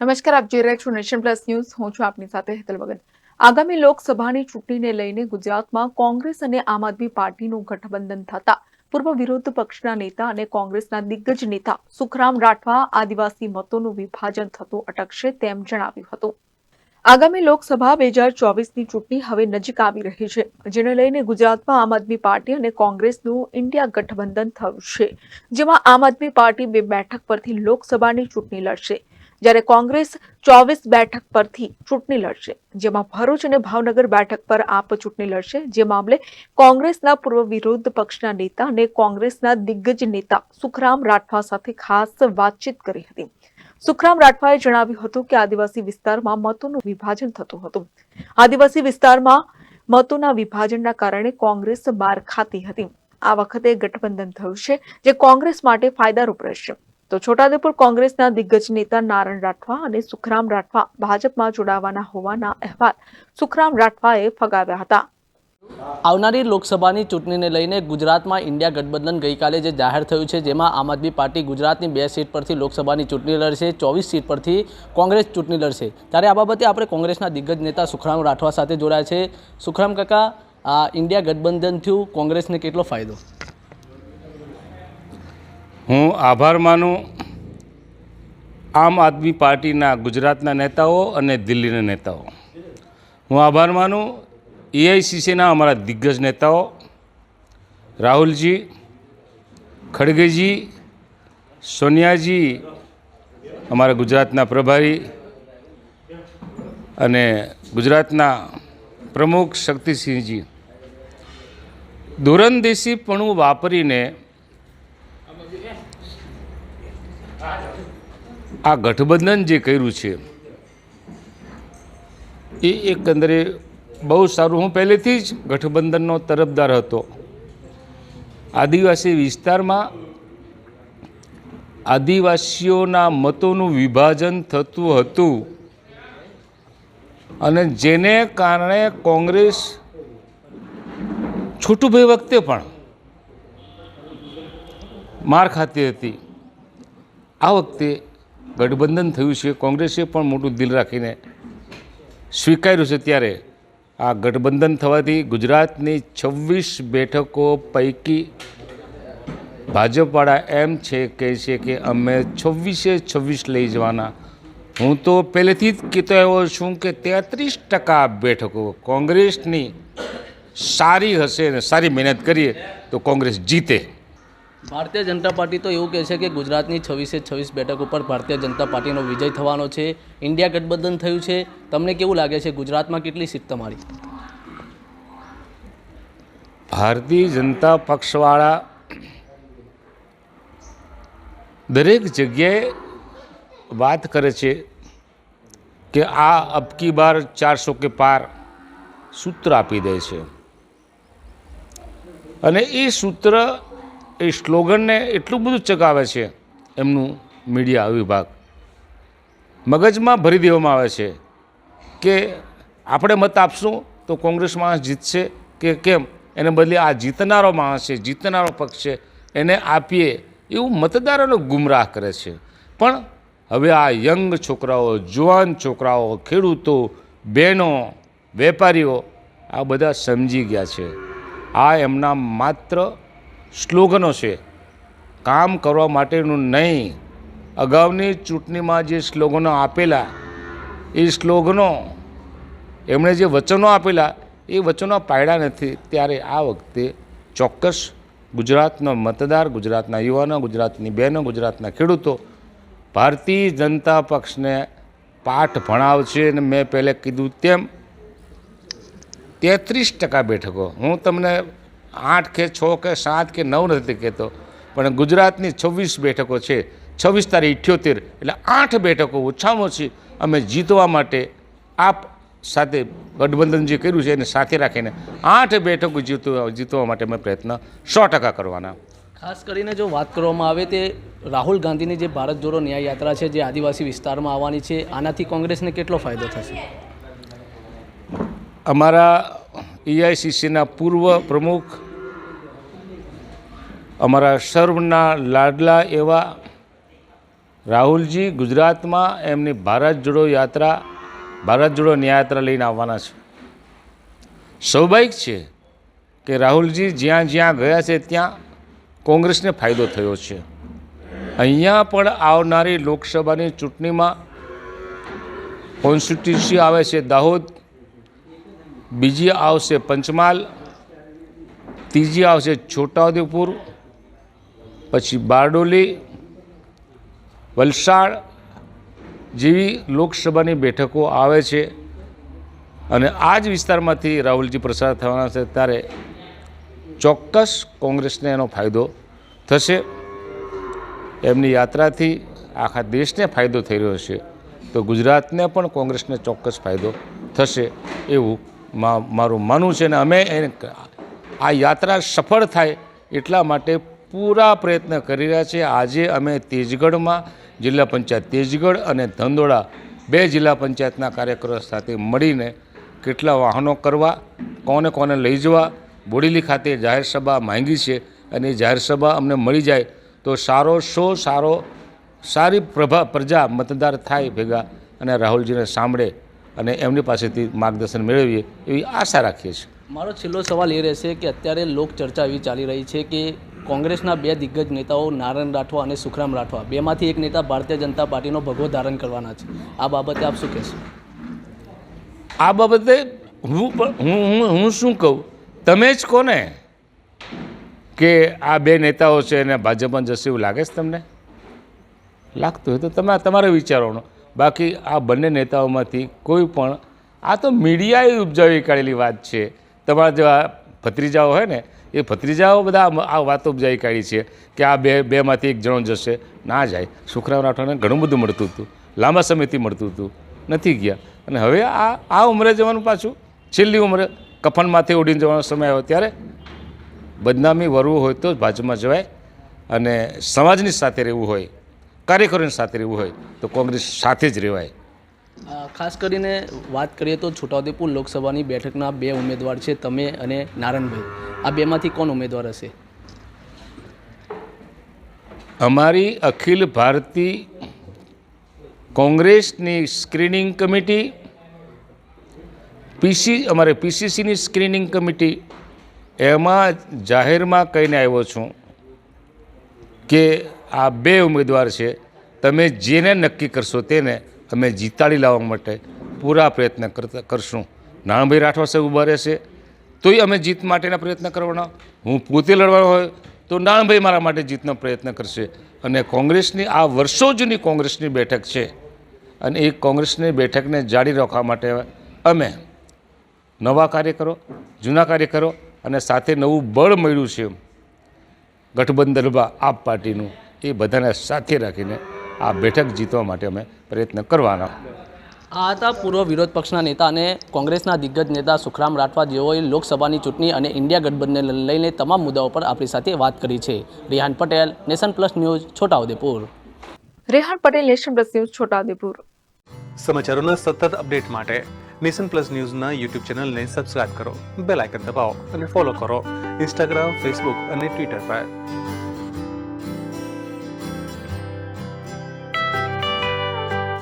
નમસ્કાર, આપ જોઈ રહ્યા છો નેશન પ્લસ ન્યૂઝ. હું છું આપની સાથે હેતલ વગન. આગામી લોકસભાની ચૂંટણીને લઈને ગુજરાતમાં કોંગ્રેસ અને આમ આદમી પાર્ટીનું ગઠબંધન થતા પૂર્વ વિરોધ પક્ષના નેતા અને કોંગ્રેસના દિગ્ગજ નેતા સુખરામ રાઠવા આદિવાસી મતોનું વિભાજન થતું અટકશે તેમ જણાવ્યું હતું. આગામી લોકસભા બે હજાર ચોવીસની ચૂંટણી હવે નજીક આવી રહી છે, જેને લઈને ગુજરાતમાં આમ આદમી પાર્ટી અને કોંગ્રેસનું ઇન્ડિયા ગઠબંધન થયું છે, જેમાં આમ આદમી પાર્ટી બે બેઠક પરથી લોકસભાની ચૂંટણી લડશે. જ્યારે કોંગ્રેસ ચોવીસ બેઠક પરથી ચૂંટણી લડશે, જેમાં ભરૂચ અને ભાવનગર બેઠક પર આપ ચૂંટણી લડશે. જે મામલે કોંગ્રેસના પૂર્વ વિરોધ પક્ષના નેતા અને કોંગ્રેસના દિગ્ગજ નેતા સુખરામ રાઠવા સાથે ખાસ વાતચીત કરી હતી. સુખરામ રાઠવાએ જણાવ્યું હતું કે આદિવાસી વિસ્તારમાં મતોનું વિભાજન થતું હતું. આદિવાસી વિસ્તારમાં મતોના વિભાજનના કારણે કોંગ્રેસ માર ખાતી હતી. આ વખતે ગઠબંધન થયું છે, જે કોંગ્રેસ માટે ફાયદારૂપ રહેશે. તો છોટાઉદેપુર કોંગ્રેસના દિગ્ગજ નેતા નારણ રાઠવા અને સુખરામ રાઠવા ભાજપમાં જોડાવાના હોવાના અહેવાલ સુખરામ રાઠવાએ ફગાવ્યા હતા. આવનારી લોકસભાની ચૂંટણીને લઈને ગુજરાતમાં ઇન્ડિયા ગઠબંધન ગઈકાલે જે જાહેર થયું છે, જેમાં આમ આદમી પાર્ટી ગુજરાતની બે સીટ પરથી લોકસભાની ચૂંટણી લડશે, ચોવીસ સીટ પરથી કોંગ્રેસ ચૂંટણી લડશે. ત્યારે આ બાબતે આપણે કોંગ્રેસના દિગ્ગજ નેતા સુખરામ રાઠવા સાથે જોડાયા છે. સુખરામ કાકા, આ ઇન્ડિયા ગઠબંધન થયું, કોંગ્રેસને કેટલો ફાયદો? હું આભાર માનું આમ આદમી પાર્ટીના ગુજરાતના નેતાઓ અને દિલ્હીના નેતાઓ. હું આભાર માનું એઆઈસીસીના અમારા દિગ્ગજ નેતાઓ, રાહુલજી, ખડગેજી, સોનિયાજી, અમારા ગુજરાતના પ્રભારી અને ગુજરાતના પ્રમુખ શક્તિસિંહજી. દૂરંદેશીપણું વાપરીને આ ગઠબંધન જે કર્યું છે, એ એકંદરે બહુ સારું. હું પહેલેથી જ ગઠબંધનનો તરફદાર હતો. આદિવાસી વિસ્તારમાં આદિવાસીઓના મતોનું વિભાજન થતું હતું અને જેને કારણે કોંગ્રેસ છોટુભાઈ વખતે પણ માર ખાતી હતી. આ વખતે ગઠબંધન થયું છે. કોંગ્રેસે પણ મોટું દિલ રાખીને સ્વીકાર્યું છે ત્યારે આ ગઠબંધન થવાથી ગુજરાતની છવ્વીસ બેઠકો પૈકી ભાજપવાળા એમ છે, કહે છે કે અમે છવ્વીસે છવ્વીસ લઈ જવાના. હું તો પહેલેથી જ કહેતો આવ્યો છું કે તેત્રીસ ટકા બેઠકો કોંગ્રેસની સારી હશે અને સારી મહેનત કરીએ તો કોંગ્રેસ જીતે. ભારતીય જનતા પાર્ટી તો એવું કહે છે કે ગુજરાતની છવ્વીસે છવ્વીસ બેઠક ઉપર ભારતીય જનતા પાર્ટીનો વિજય થવાનો છે. ઇન્ડિયા ગઠબંધન થયું છે. તમને કેવું લાગે છે? ગુજરાતમાં કેટલી સીટ તમારી? ભારતીય જનતા પક્ષવાળા દરેક જગ્યાએ વાત કરે છે કે આ અબકી બાર ચારસો કે પાર સૂત્ર આપી દે છે. અને એ સૂત્ર એ સ્લોગનને એટલું બધું ચગાવે છે એમનું મીડિયા વિભાગ. મગજમાં ભરી દેવામાં આવે છે કે આપણે મત આપશું તો કોંગ્રેસ માણસ જીતશે કે કેમ? એને બદલે આ જીતનારો માણસ છે, જીતનારો પક્ષ છે, એને આપીએ એવું મતદારોને ગુમરાહ કરે છે. પણ હવે આ યંગ છોકરાઓ, જુવાન છોકરાઓ, ખેડૂતો, બહેનો, વેપારીઓ આ બધા સમજી ગયા છે. આ એમના માત્ર સ્લોગનો છે, કામ કરવા માટેનું નહીં. અગાઉની ચૂંટણીમાં જે સ્લોગનો આપેલા, એ સ્લોગનો એમણે જે વચનો આપેલા, એ વચનો પાડ્યા નથી, ત્યારે આ વખતે ચોક્કસ ગુજરાતનો મતદાર, ગુજરાતના યુવાનો, ગુજરાતની બહેનો, ગુજરાતના ખેડૂતો, ભારતીય જનતા પક્ષને પાઠ ભણાવશે અને મેં પહેલાં કીધું તેમ, તેત્રીસ ટકા બેઠકો. હું તમને આઠ કે છ કે સાત કે નવ નથી કહેતો પણ ગુજરાતની છવ્વીસ બેઠકો છે છવ્વીસ તારીખ ઇઠ્યોતેર એટલે આઠ બેઠકો ઓછામાં ઓછી અમે જીતવા માટે આપ સાથે ગઠબંધન જે કર્યું છે એને સાથે રાખીને આઠ બેઠકો જીતવા જીતવા માટે અમે પ્રયત્ન સો ટકા કરવાના. ખાસ કરીને જો વાત કરવામાં આવે તે રાહુલ ગાંધીની જે ભારત જોડો ન્યાય યાત્રા છે જે આદિવાસી વિસ્તારમાં આવવાની છે આનાથી કોંગ્રેસને કેટલો ફાયદો થશે? અમારા એઆઈસીસીના પૂર્વ પ્રમુખ, અમારા સર્વના લાડલા એવા રાહુલજી ગુજરાતમાં એમની ભારત જોડો યાત્રા, ભારત જોડો ન્યાયાત્રા લઈને આવવાના છે. સ્વાભાવિક છે કે રાહુલજી જ્યાં જ્યાં ગયા છે ત્યાં કોંગ્રેસને ફાયદો થયો છે. અહીંયા પણ આવનારી લોકસભાની ચૂંટણીમાં કોન્સ્ટિટ્યુન્સી આવે છે દાહોદ બીજી આવશે પંચમહાલ, ત્રીજી આવશે છોટાઉદેપુર, પછી બારડોલી, વલસાડ જેવી લોકસભાની બેઠકો આવે છે. અને આ જ વિસ્તારમાંથી રાહુલજી પ્રસાર થવાના છે ત્યારે ચોક્કસ કોંગ્રેસને એનો ફાયદો થશે. એમની યાત્રાથી આખા દેશને ફાયદો થઈ રહ્યો છે. તો ગુજરાતને પણ કોંગ્રેસને ચોક્કસ ફાયદો થશે એવું મારું માનવું છે ને અમે એને આ યાત્રા સફળ થાય એટલા માટે પૂરા પ્રયત્ન કરી રહ્યા છીએ. આજે અમે તેજગઢમાં જિલ્લા પંચાયત તેજગઢ અને ધંધોળા બે જિલ્લા પંચાયતના કાર્યકરો સાથે મળીને કેટલા વાહનો કરવા, કોને કોને લઈ જવા, બોડેલી ખાતે જાહેર સભા માંગી છે અને જાહેર સભા અમને મળી જાય તો સારો શો, સારો, સારી પ્રભા પ્રજા મતદાર થાય ભેગા. અને રાહુલજીને સાંભળે અને એમની પાસેથી માર્ગદર્શન મેળવીએ એવી આશા રાખીએ છીએ. મારો છેલ્લો સવાલ એ રહેશે કે અત્યારે લોક ચર્ચા એવી ચાલી રહી છે કે કોંગ્રેસના બે દિગ્ગજ નેતાઓ નારાયણ રાઠવા અને સુખરામ રાઠવા બેમાંથી એક નેતા ભારતીય જનતા પાર્ટીનો ભગવો ધારણ કરવાના છે. આ બાબતે આપ શું કહેશો? આ બાબતે હું પણ હું હું હું શું કહું? તમે જ કોને કે આ બે નેતાઓ છે અને ભાજપમાં જશે એવું લાગે છે તમને? લાગતું હોય તો તમે તમારે વિચારવાનું બાકી આ બંને નેતાઓમાંથી કોઈ પણ, આ તો મીડિયાએ ઉપજાવી કાઢેલી વાત છે. તમારા જેવા ભત્રીજાઓ હોય ને, એ ભત્રીજાઓ બધા આ વાતો ઉપજાવી કાઢી છે કે આ બે, બેમાંથી એક જણો જશે. ના જાય. સુખરામ રાઠવાને ઘણું બધું મળતું હતું. લાંબા સમયથી મળતું હતું. નથી ગયા. અને હવે આ આ ઉંમરે જવાનું પાછું. છેલ્લી ઉંમરે કફન માથે ઉડીને જવાનો સમય આવ્યો ત્યારે બદનામી વરવું હોય તો ભાજપમાં જવાય અને સમાજની સાથે રહેવું હોય કાર્યકરોની સાથે રહેવું હોય તો કોંગ્રેસ સાથે જ રહેવાય. ખાસ કરીને વાત કરીએ તો છોટાઉદેપુર લોકસભાની બેઠકના બે ઉમેદવાર છે તમે અને નારાયણભાઈ આ બેમાંથી કોણ ઉમેદવાર હશે? અમારી અખિલ ભારતીય કોંગ્રેસની સ્ક્રીનિંગ કમિટી પીસી અમારે પીસીસીની સ્ક્રીનિંગ કમિટી એમાં જાહેરમાં કહીને આવ્યો છું કે આ બે ઉમેદવાર છે. તમે જેને નક્કી કરશો તેને અમે જીતાડી લાવવા માટે પૂરા પ્રયત્ન કરતા, કરશું. નાણાભાઈ રાઠવા સાહેબ ઊભા રહેશે. તોય અમે જીત માટેના પ્રયત્ન કરવાના. હું પોતે લડવાનો હોય તો નાણાભાઈ મારા માટે જીતનો પ્રયત્ન કરશે. અને કોંગ્રેસની, આ વર્ષો જૂની કોંગ્રેસની બેઠક છે. અને એ કોંગ્રેસની બેઠકને જાળી રાખવા માટે અમે નવા કાર્યકરો, જૂના કાર્યકરો અને સાથે નવું બળ મળ્યું છે. ગઠબંધનમાં આપ પાર્ટીનું એ બધાને સાથે રાખીને આ બેઠક જીતવા માટે અમે પ્રયત્ન કરવાના. આ હતા પૂર્વ વિરોધ પક્ષના નેતા અને કોંગ્રેસના દિગ્ગજ નેતા સુખરામ રાઠવા જેઓએ લોકસભાની ચૂંટણી અને ઇન્ડિયા ગઠબંધનને લઈને તમામ મુદ્દાઓ પર આપણી સાથે વાત કરી છે. Rehan Patel Nation Plus News Chhotaudepur. Rehan Patel Nation Plus News Chhotaudepur. સમાચારોના સતત અપડેટ માટે નેશન પ્લસ ન્યૂઝના યુટ્યુબ ચેનલને સબસ્ક્રાઇબ કરો બેલ આઇકન દબાવો અને ફોલો કરો ઇન્સ્ટાગ્રામ ફેસબુક અને ટ્વિટર પર.